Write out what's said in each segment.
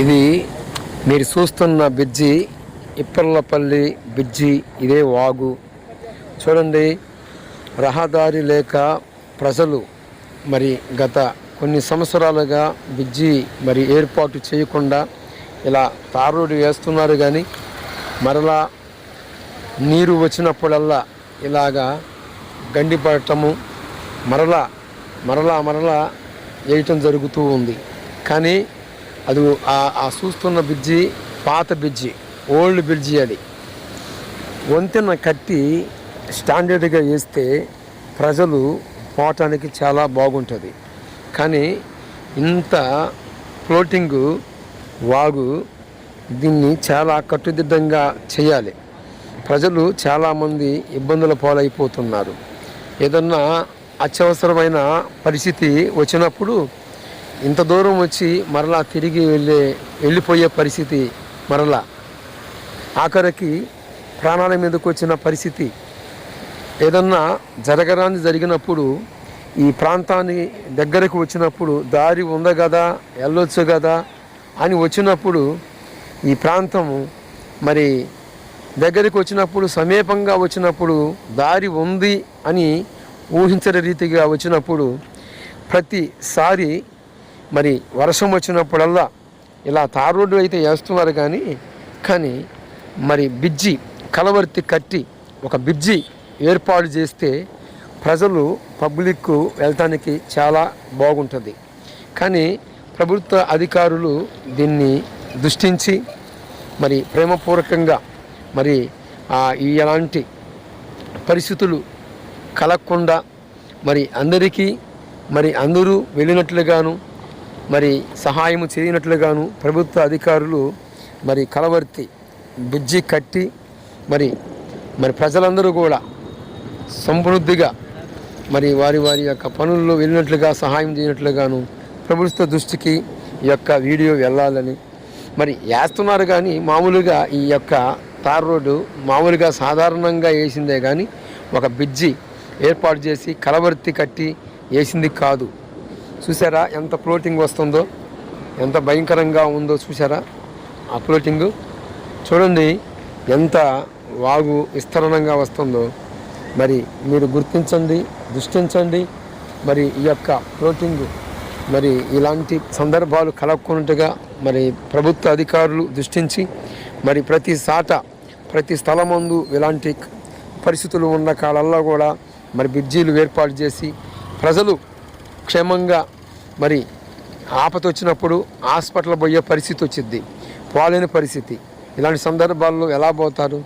ఇది మీరు చూస్తున్న బ్రిడ్జి ఇప్పర్లపల్లి బ్రిడ్జి ఇదే వాగు. చూడండి రహదారి లేక ప్రజలు మరి గత కొన్ని సంవత్సరాలుగా బ్రిడ్జి మరి ఏర్పాటు చేయకుండా ఇలా తారుడు వేస్తున్నారు కానీ మరలా నీరు వచ్చినప్పుడల్లా ఇలాగా గండిపడటము మరలా మరలా మరలా వేయటం జరుగుతూ ఉంది. కానీ అది ఆ- చూస్తున్న బ్రిడ్జి పాత బ్రిడ్జి ఓల్డ్ బ్రిడ్జి అది. వంతెన కట్టి స్టాండర్డ్గా వేస్తే ప్రజలు పోవటానికి చాలా బాగుంటుంది. కానీ ఇంత ఫ్లోటింగ్ వాగు దీన్ని చాలా కట్టుదిట్టంగా చేయాలి. ప్రజలు చాలామంది ఇబ్బందుల పాలైపోతున్నారు. ఏదన్నా అత్యవసరమైన పరిస్థితి వచ్చినప్పుడు ఇంత దూరం వచ్చి మరలా తిరిగి వెళ్ళే వెళ్ళిపోయే పరిస్థితి మరలా. ఆఖరికి ప్రాణాల మీదకు వచ్చిన పరిస్థితి ఏదన్నా జరగరాని జరిగినప్పుడు ఈ ప్రాంతాన్ని దగ్గరకు వచ్చినప్పుడు దారి ఉంది కదా వెళ్ళొచ్చు కదా అని వచ్చినప్పుడు ఈ ప్రాంతము మరి దగ్గరికి వచ్చినప్పుడు సమీపంగా వచ్చినప్పుడు దారి ఉంది అని ఊహించని రీతిగా వచ్చినప్పుడు ప్రతిసారి మరి వర్షం వచ్చినప్పుడల్లా ఇలా తార్ రోడ్డు అయితే వేస్తున్నారు కానీ కానీ మరి బిజ్జి కలవర్తి కట్టి ఒక బిజ్జి ఏర్పాటు చేస్తే ప్రజలు పబ్లిక్ వెళ్ళటానికి చాలా బాగుంటుంది. కానీ ప్రభుత్వ అధికారులు దీన్ని దృష్టించి మరి ప్రేమపూర్వకంగా మరి ఈ ఎలాంటి పరిస్థితులు కలగకుండా మరి అందరికీ మరి అందరూ వెళ్ళినట్లుగాను మరి సహాయం చేయనట్లుగాను ప్రభుత్వ అధికారులు మరి కలవర్తి బుజ్జి కట్టి మరి మరి ప్రజలందరూ కూడా సమృద్ధిగా మరి వారి వారి యొక్క పనుల్లో వెళ్ళినట్లుగా సహాయం చేయనట్లుగాను ప్రభుత్వ దృష్టికి ఈ యొక్క వీడియో వెళ్ళాలని. మరి వేస్తున్నారు కానీ మామూలుగా ఈ యొక్క తార్ రోడ్డు మామూలుగా సాధారణంగా వేసిందే కానీ ఒక బ్రిడ్జి ఏర్పాటు చేసి కలవర్తి కట్టి వేసింది కాదు. చూసారా ఎంత ఫ్లోటింగ్ వస్తుందో? ఎంత భయంకరంగా ఉందో చూసారా? ఆ ఫ్లోటింగ్ చూడండి ఎంత వాగు విస్తరణంగా వస్తుందో. మరి మీరు గుర్తించండి దృష్టించండి. మరి ఈ యొక్క ఫ్లోటింగ్ మరి ఇలాంటి సందర్భాలు కలగకున్నట్టుగా మరి ప్రభుత్వ అధికారులు దృష్టించి మరి ప్రతి సాట ప్రతి స్థలమందు ఇలాంటి పరిస్థితులు ఉన్న కాలంలో కూడా మరి బ్రిడ్జీలు ఏర్పాటు చేసి ప్రజలు క్షేమంగా మరి ఆపత వచ్చినప్పుడు హాస్పిటల్ పోయే పరిస్థితి వచ్చింది. పోలేని పరిస్థితి. ఇలాంటి సందర్భాల్లో ఎలా పోతారు?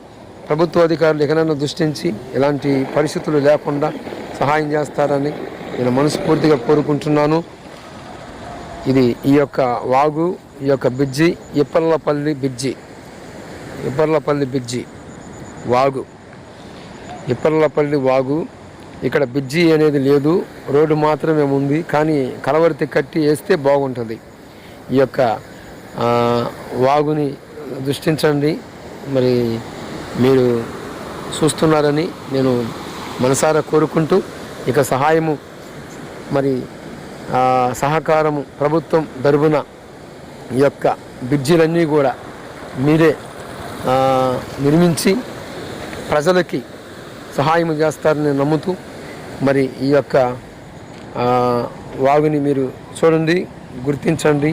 ప్రభుత్వ అధికారులు ఎక్కడైనా దృష్టించి ఇలాంటి పరిస్థితులు లేకుండా సహాయం చేస్తారని నేను మనస్ఫూర్తిగా కోరుకుంటున్నాను. ఇది ఈ యొక్క వాగు ఈ యొక్క బిజ్జి ఇప్పర్లపల్లి బిజ్జి ఇప్పర్లపల్లి బిజ్జి వాగు. ఇప్పర్లపల్లి వాగు ఇక్కడ బ్రిడ్జి అనేది లేదు రోడ్డు మాత్రమే ఉంది కానీ కలవరితి కట్టి వేస్తే బాగుంటుంది. ఈ యొక్క వాగుని దృష్టించండి. మరి మీరు చూస్తున్నారని నేను మనసారా కోరుకుంటూ ఇక సహాయము మరి సహకారము ప్రభుత్వం తరపున ఈ యొక్క బ్రిడ్జిలన్నీ కూడా మీరే నిర్మించి ప్రజలకి సహాయం చేస్తారని నమ్ముతూ మరి ఈ యొక్క వాగుని మీరు చూడండి గుర్తించండి.